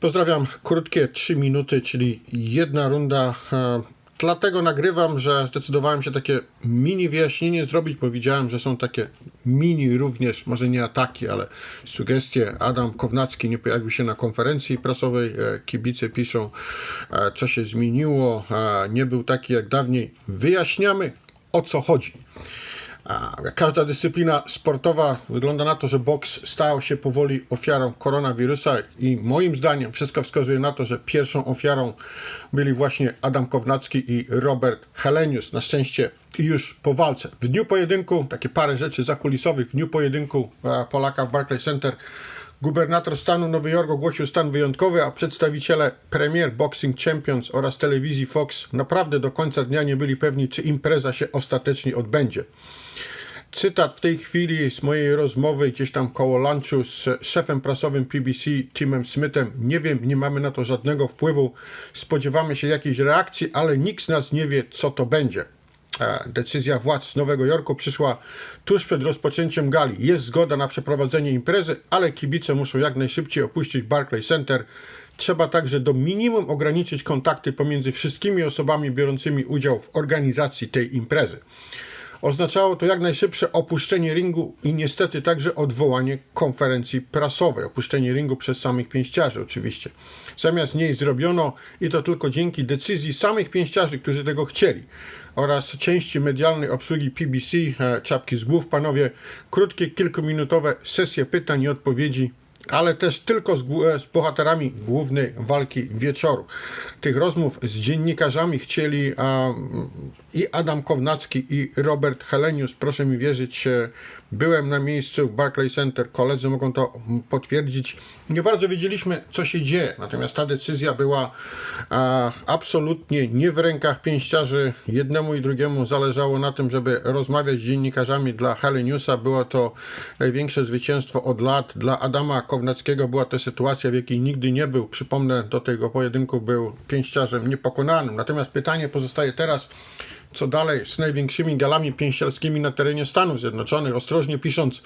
Pozdrawiam. Krótkie 3 minuty, czyli jedna runda. E, Dlatego nagrywam, że zdecydowałem się takie mini wyjaśnienie zrobić, bo widziałem, że są takie mini również, może nie ataki, ale sugestie. Adam Kownacki nie pojawił się na konferencji prasowej. E, Kibice piszą, e, co się zmieniło. Nie był taki jak dawniej. Wyjaśniamy, o co chodzi. Każda dyscyplina sportowa wygląda na to, że boks stał się powoli ofiarą koronawirusa i moim zdaniem wszystko wskazuje na to, że pierwszą ofiarą byli właśnie Adam Kownacki i Robert Helenius. Na szczęście już po walce. W dniu pojedynku, takie parę rzeczy zakulisowych, w dniu pojedynku Polaka w Barclays Center Gubernator stanu Nowy Jork ogłosił stan wyjątkowy, a przedstawiciele Premier Boxing Champions oraz telewizji Fox naprawdę do końca dnia nie byli pewni, czy impreza się ostatecznie odbędzie. Cytat w tej chwili z mojej rozmowy gdzieś tam koło lunchu z szefem prasowym PBC Timem Smithem. Nie wiem, nie mamy na to żadnego wpływu. Spodziewamy się jakiejś reakcji, ale nikt z nas nie wie, co to będzie. Decyzja władz Nowego Jorku przyszła tuż przed rozpoczęciem gali. Jest zgoda na przeprowadzenie imprezy, ale kibice muszą jak najszybciej opuścić Barclays Center. Trzeba także do minimum ograniczyć kontakty pomiędzy wszystkimi osobami biorącymi udział w organizacji tej imprezy. Oznaczało to jak najszybsze opuszczenie ringu i niestety także odwołanie konferencji prasowej. Opuszczenie ringu przez samych pięściarzy oczywiście. Zamiast niej zrobiono i to tylko dzięki decyzji samych pięściarzy, którzy tego chcieli oraz części medialnej obsługi PBC, e, czapki z głów panowie, krótkie kilkuminutowe sesje pytań i odpowiedzi ale też tylko z, z bohaterami głównej walki wieczoru. Tych rozmów z dziennikarzami chcieli a, i Adam Kownacki, i Robert Helenius. Proszę mi wierzyć, e, byłem na miejscu w Barclays Center, koledzy mogą to mm, potwierdzić. Nie bardzo wiedzieliśmy, co się dzieje, natomiast ta decyzja była a, absolutnie nie w rękach pięściarzy. Jednemu i drugiemu zależało na tym, żeby rozmawiać z dziennikarzami dla Heleniusa. Było to największe zwycięstwo od lat. Dla Adama Kownackiego była to sytuacja, w jakiej nigdy nie był. Przypomnę, do tego pojedynku był pięściarzem niepokonanym. Natomiast pytanie pozostaje teraz, co dalej z największymi galami pięściarskimi na terenie Stanów Zjednoczonych, ostrożnie pisząc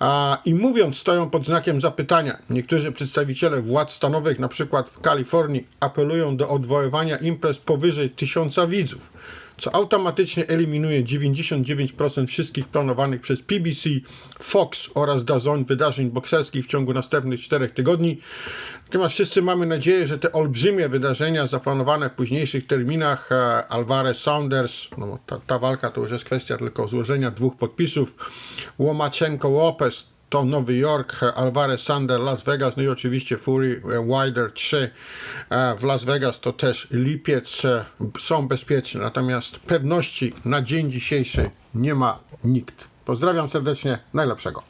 a, i mówiąc, stoją pod znakiem zapytania. Niektórzy przedstawiciele władz stanowych, na przykład w Kalifornii, apelują do odwoływania imprez powyżej tysiąca widzów, co automatycznie eliminuje 99% wszystkich planowanych przez PBC, Fox oraz DAZN wydarzeń bokserskich w ciągu następnych czterech tygodni. Natomiast wszyscy mamy nadzieję, że te olbrzymie wydarzenia zaplanowane w późniejszych terminach, e, Alvarez Saunders, no, ta, ta walka to już jest kwestia tylko złożenia dwóch podpisów, Łomaczenko Lopez, to Nowy Jork, Alvarez Sander, Las Vegas, no i oczywiście Fury e, Wilder 3 e, w Las Vegas to też lipiec e, są bezpieczne, natomiast pewności na dzień dzisiejszy nie ma nikt. Pozdrawiam serdecznie, najlepszego.